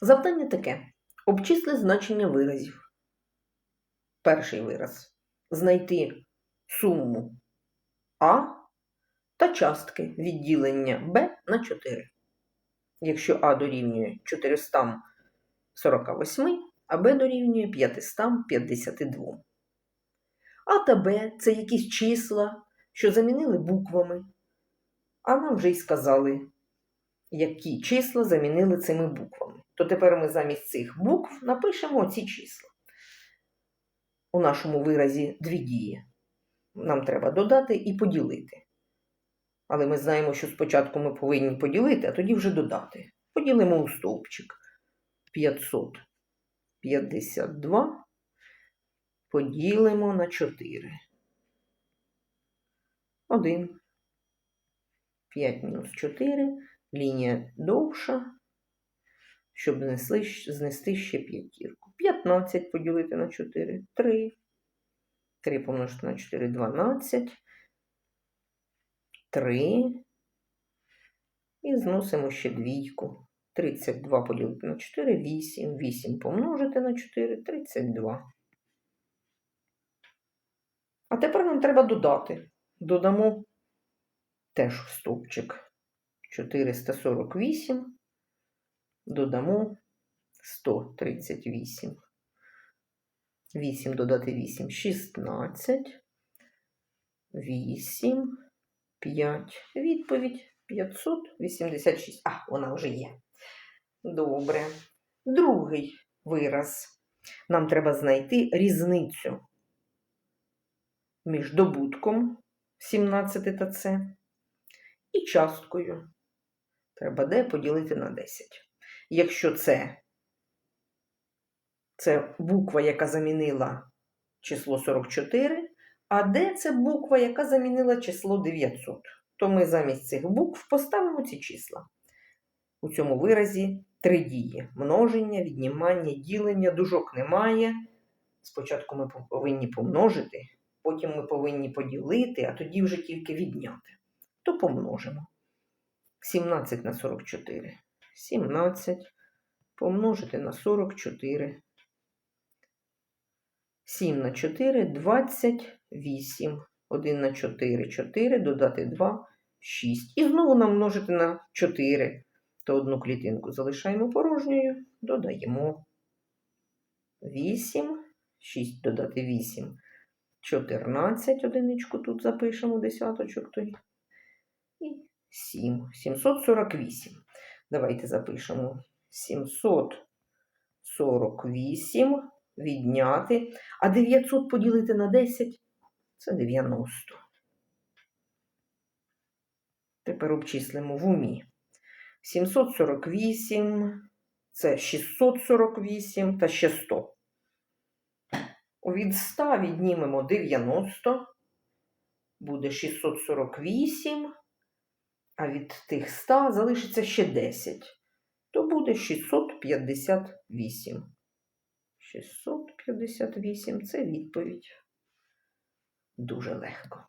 Завдання таке: обчисли значення виразів. Перший вираз. Знайти суму А та частки відділення Б на 4. Якщо А дорівнює 448, а Б дорівнює 552. А та Б це якісь числа, що замінили буквами. А нам вже й сказали, які числа замінили цими буквами. То тепер ми замість цих букв напишемо ці числа. У нашому виразі дві дії. Нам треба додати і поділити. Але ми знаємо, що спочатку ми повинні поділити, а тоді вже додати. Поділимо у стовпчик. 552 поділимо на 4. 1. 5 мінус 4. Лінія довша, щоб знесли, знести ще п'ятірку. 15 поділити на 4. 3. 3 помножити на 4 12. 3. І зносимо ще двійку. 32 поділити на 4, 8. 8 помножити на 4, 32. А тепер нам треба додати. Додамо теж стовпчик 448, додамо 138. 8 додати 8 16. 8, 5. Відповідь 586. А, вона вже є. Добре. Другий вираз. Нам треба знайти різницю між добутком 17 та С і часткою. Треба Д поділити на 10. Якщо це, це буква, яка замінила число 44, а Д це буква, яка замінила число 900, то ми замість цих букв поставимо ці числа. У цьому виразі три дії: множення, віднімання, ділення, дужок немає. Спочатку ми повинні помножити, потім ми повинні поділити, а тоді вже тільки відняти. То помножимо. 17 на 44. 17 помножити на 44. 7 на 4 28. 1 на 4 4, додати 2 6. І знову нам множити на 4. То одну клітинку залишаємо порожньою, додаємо 8, 6 додати 8, 14, одиничку тут запишемо, десяточок той. І 7, 748. Давайте запишемо 748 відняти, а 900 поділити на 10 це 90. Тепер обчислимо в умі. 748, це 648 та ще 100. Від 100 віднімемо 90, буде 648, а від тих 100 залишиться ще 10, то буде 658. 658 це відповідь. Дуже легко.